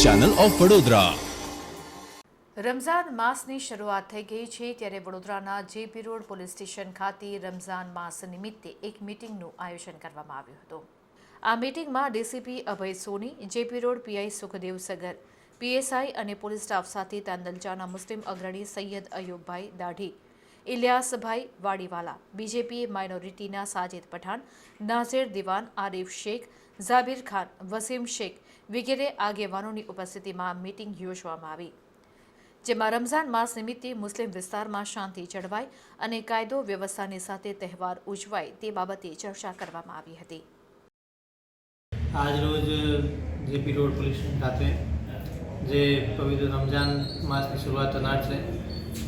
Channel of Vadodara. Ramzan માસની શરૂઆત થઈ ગઈ છે ત્યારે વડોદરાના જેપી રોડ પોલીસ સ્ટેશન ખાતે રમઝાન માસ નિમિત્તે એક મીટિંગનું આયોજન કરવામાં આવ્યું હતું. આ મીટિંગમાં DCP Abhay Soni, JP road PI Sukhdev Sagar, PSI અને પોલીસ સ્ટાફ સાથે તાંદલચાના મુસ્લિમ અગ્રણી સૈયદ અયુબભાઈ દાઢી ઇલિયાસભાઈ વાડીવાલા બીજેપી માઇનોરિટીના સાજિદ પઠાણ, નાઝેર દિવાન, આરિફ શેખ, ઝાબીર ખાન, વસીમ શેખ વગેરે આગેવાનોની ઉપસ્થિતિમાં મીટિંગ યોજવામાં આવી. જેમાં રમઝાન માસ નિમિત્તે મુસ્લિમ વિસ્તારમાં શાંતિ જળવાય અને કાયદો વ્યવસ્થાની સાથે તહેવાર ઉજવાય તે બાબતે ચર્ચા કરવામાં આવી હતી. આજ રોજ જેપી રોડ પોલીસ ખાતે જે પવિત્ર રમઝાન માસની શરૂઆત થનાર છે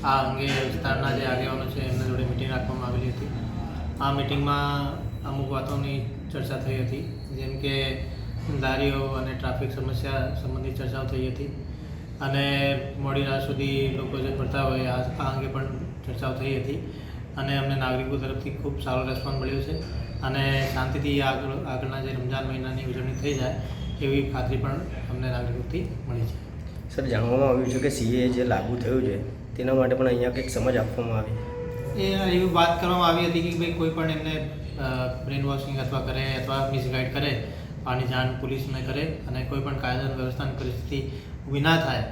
આ અંગે વિસ્તારના જે આગેવાનો છે, એમના જોડે મિટિંગ રાખવામાં આવેલી હતી. આ મિટિંગમાં અમુક વાતોની ચર્ચા થઈ હતી, જેમ કે દારીઓ અને ટ્રાફિક સમસ્યા સંબંધિત ચર્ચાઓ થઈ હતી. અને મોડી રાત સુધી લોકો જે ફરતા હોય, આ અંગે પણ ચર્ચાઓ થઈ હતી. અને અમને નાગરિકો તરફથી ખૂબ સારો રિસ્પોન્સ મળ્યો છે. અને શાંતિથી આગળ, આગળના જે રમજાન મહિનાની ઉજવણી થઈ જાય, એવી ખાતરી પણ અમને નાગરિકોથી મળી છે. સર જાણવામાં આવ્યું છે કે સીએ જે લાગુ થયું છે તેના માટે પણ અહીંયા કંઈક સમજ આપવામાં આવી. એ એવી વાત કરવામાં આવી હતી કે ભાઈ કોઈ પણ એમને બ્રેન વોશિંગ અથવા કરે અથવા મિસગાઈડ કરે આની જાણ પોલીસને કરે અને કોઈ પણ કાયદા વ્યવસ્થાની પરિસ્થિતિ ઊભી ના થાય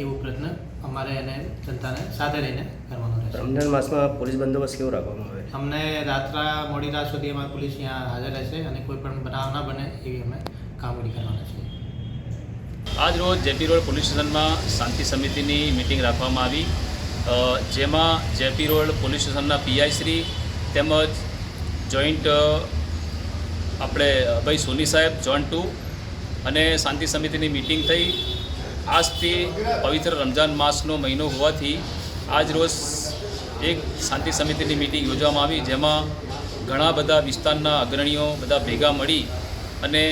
એવો પ્રયત્ન અમારે એને જનતાને સાથે રહીને કરવાનો રહેશે. રમજાન માસમાં પોલીસ બંદોબસ્ત કેવો રાખવામાં આવે? અમને રાત્રા મોડી રાત સુધી અમારી પોલીસ ત્યાં હાજર રહેશે અને કોઈ પણ બનાવ ના બને એવી અમે કામગીરી કરવાના છીએ. આજ રોજ જેપી રોડ પોલીસ સ્ટેશનમાં શાંતિ સમિતિની મિટિંગ રાખવામાં આવી. જેમાં જેપી રોડ પોલીસ સ્ટેશનના પીઆઈ શ્રી તેમજ જોઈન્ટ આપણે ભાઈ સોની સાહેબ જોન ટુ અને શાંતિ સમિતિની મિટિંગ થઈ. આજથી પવિત્ર રમજાન માસનો મહિનો હોવાથી આજ રોજ એક શાંતિ સમિતિની મિટિંગ યોજવામાં આવી, જેમાં ઘણા બધા વિસ્તારના અગ્રણીઓ બધા ભેગા મળી અને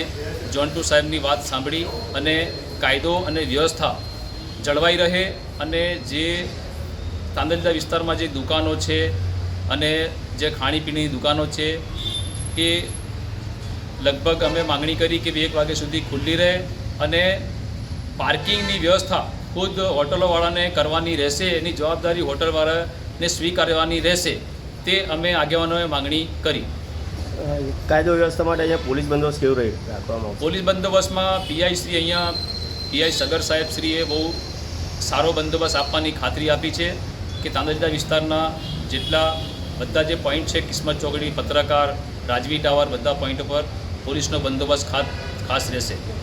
જોન્ટુ સાહેબની વાત સાંભળી અને કાયદો અને વ્યવસ્થા જળવાઈ રહે અને જે તાંદલજા વિસ્તારમાં જે દુકાનો છે અને જે ખાણીપીણીની દુકાનો છે એ લગભગ અમે માંગણી કરી કે બે એક વાગ્યા સુધી ખુલ્લી રહે અને પાર્કિંગની વ્યવસ્થા ખુદ હોટલોવાળાને કરવાની રહેશે, એની જવાબદારી હોટલવાળાને સ્વીકારવાની રહેશે, તે અમે આગેવાનોએ માંગણી કરી. કાયદો વ્યવસ્થા માટે અહીંયા પોલીસ બંદોબસ્ત કેવું રહી રાખવામાં પોલીસ બંદોબસ્તમાં પીઆઈ શ્રી અહીંયા, પીઆઈ સગર સાહેબ શ્રીએ બહુ સારો બંદોબસ્ત આપવાની ખાતરી આપી છે કે તાંદલજા વિસ્તારના જેટલા બધા જે પોઈન્ટ છે, કિસ્મત ચોકડી, પત્રકાર, રાજવી ટાવર, બધા પોઈન્ટ પર પોલીસનો બંદોબસ્ત ખાસ ખાસ રહેશે.